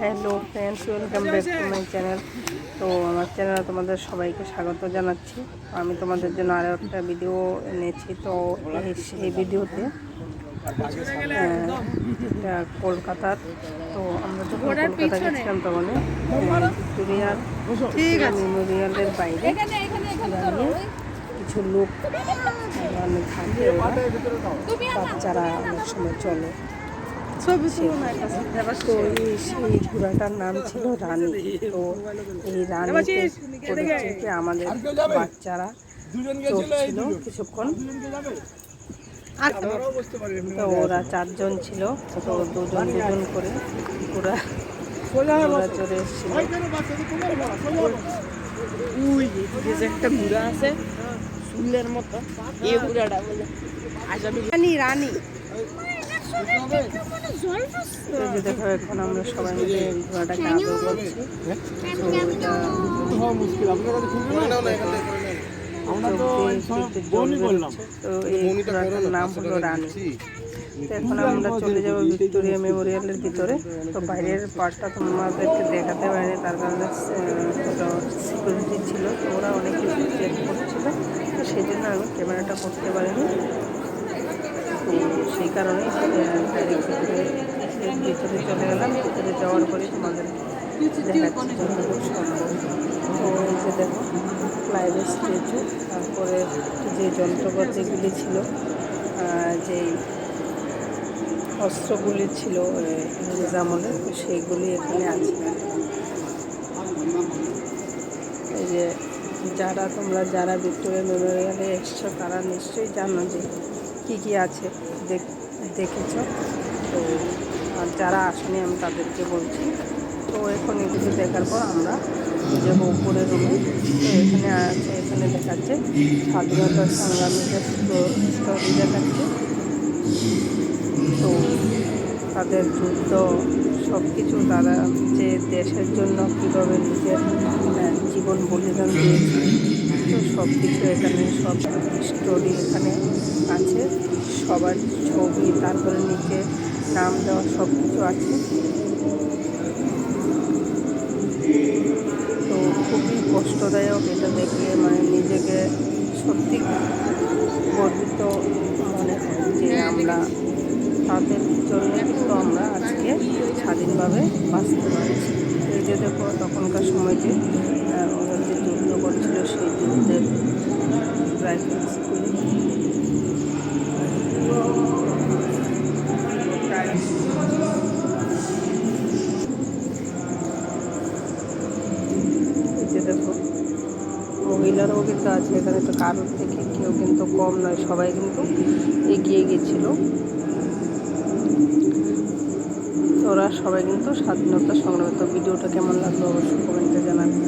Hello friends welcome back to my channel. তো আমার চ্যানেলে তোমাদের সবাইকে স্বাগত জানাচ্ছি। আমি তোমাদের জন্য আরও একটা ভিডিও এনেছি। তো এই ভিডিওতে কলকাতার। তো আমরা যখন কলকাতা গেছিলাম তখন ভিক্টোরিয়ার মেমোরিয়ালের বাইরে কিছু লোক মানে থাকে বাচ্চারা অনেক সময় চলে। ছবি তুলো এই সেই ঘোড়াটার নাম ছিল রানী। তো এই রানীতে আমাদের বাচ্চারা চড়ছিল কিছুক্ষণ। তো ওরা চারজন ছিল। তো দুজন দুজন করে ওরা ওরা চড়ে এসেছিল। একটা ঘোড়া আছে ফুলের মতো। এই ঘোড়াটা রানী রানী। এখন আমরা সবাই মিলে ঘোড়াটাকে আদর করছি তো এই ঘোড়াটার নাম হলো রানী এখন আমরা চলে যাব ভিক্টোরিয়া মেমোরিয়ালের ভিতরে তো বাইরের পার্টটা তোমাদেরকে দেখাতে পারিনি তার কারণে সিকিউরিটি ছিল তো ওরা অনেক কিছু চেক করছিল তো সেই জন্য আমি ক্যামেরাটা করতে পারিনি। তো সেই কারণে ভিতরে চলে গেলাম। ভিতরে যাওয়ার পরে তোমাদের দেখাচ্ছি। তো দেখো ফ্লাইভের স্ট্যাচু তারপরে যে যন্ত্রপাতিগুলি ছিল যেই অস্ত্রগুলি ছিল ইংরেজ তো সেইগুলি এখানে আছে। এই যে যারা তোমরা যারা ভিক্টোরিয়া মেমোরিয়ালে এসছো, তারা নিশ্চয়ই জানো যে কী কী আছে দেখ- দেখেছ? তো যারা আসেনি, আমি তাদেরকে বলছি। তো এখন এগুলো দেখার পর আমরা যাব উপরে রুমে। তো এখানে আছে, এখানে দেখাচ্ছে স্বাধীনতা সংগ্রামীদের স্টোরি দেখাচ্ছে। তো তাদের যুদ্ধ সব কিছু তারা যে দেশের জন্য কীভাবে নিজের জীবন বলিদান দিয়েছে, তো সব কিছু এখানে সব স্টোরি এখানে আছে, সবার ছবি, তারপরে নিচে নাম দেওয়া সব কিছু আছে। তো খুবই কষ্টদায়ক এটা দেখলে মানে নিজেকে সত্যি গর্বিত মনে হয় যে আমরা তাদের জন্য কিন্তু আমরা আজকে স্বাধীনভাবে বাঁচতে পারছি। এই যে দেখো তখনকার সময় যে মহিলারাও কিন্তু আছে এখানে তো কারোর থেকে কেউ কিন্তু কম নয়, সবাই কিন্তু এগিয়ে গেছিল। ওরা সবাই কিন্তু স্বাধীনতা সংগ্রামে তো ভিডিওটা কেমন লাগল অবশ্যই কমেন্টে জানাবেন